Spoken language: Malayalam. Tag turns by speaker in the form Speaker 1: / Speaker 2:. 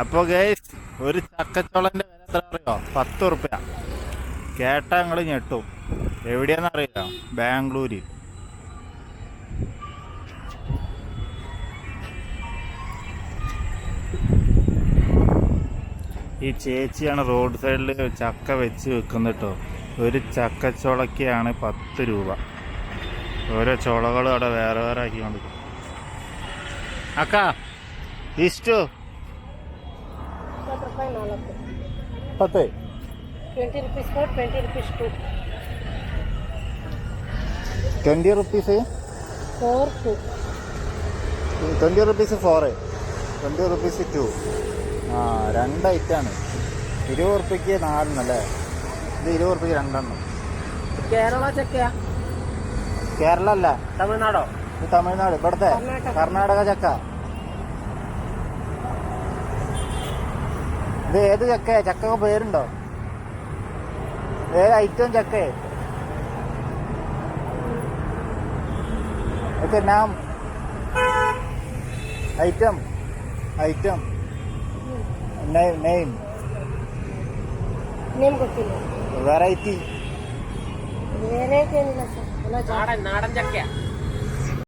Speaker 1: അപ്പൊ ഗൈസ് ഒരു ചക്കച്ചോളന്റെ വില എത്ര അറിയോ? പത്ത് ഉറുപ്പ്യ. കേട്ടാ ഞങ്ങൾ ഞെട്ടും. എവിടെയാന്ന് അറിയില്ല. ബാംഗ്ലൂരിൽ ഈ ചേച്ചിയാണ് റോഡ് സൈഡിൽ ചക്ക വെച്ച് വെക്കുന്നിട്ടോ ഒരു ചക്കച്ചോളക്കാണ് പത്ത് രൂപ. ഓരോ ചോളകളും അവിടെ വേറെ വേറെ ആക്കിക്കൊണ്ടിരിക്കും അക്ക ഇഷ്ടോ? പത്ത്
Speaker 2: twenty rupees four twenty rupees two
Speaker 1: twenty rupees
Speaker 2: four two
Speaker 1: twenty rupees four twenty rupees two ആ രണ്ട് ഐറ്റാണ്. ഇരുപത് റുപ്യക്ക് നാലെണ്ണം അല്ലേ? ഇത് ഇരുപത് റുപ്യക്ക് രണ്ടെണ്ണം.
Speaker 2: കേരള ചക്കയാ
Speaker 1: കേരള അല്ല.
Speaker 2: തമിഴ്നാടോ?
Speaker 1: ഇത് തമിഴ്നാട്. ഇവിടുത്തെ
Speaker 2: കർണാടക
Speaker 1: ചക്ക. ഇത് ഏത് ചക്ക? ചക്ക പേരുണ്ടോ? ഏത് ഐറ്റം ചക്കേ? ഓക്കെ നാം item item name variety
Speaker 2: variety
Speaker 3: നാടൻ നാടൻ ചക്കയാ.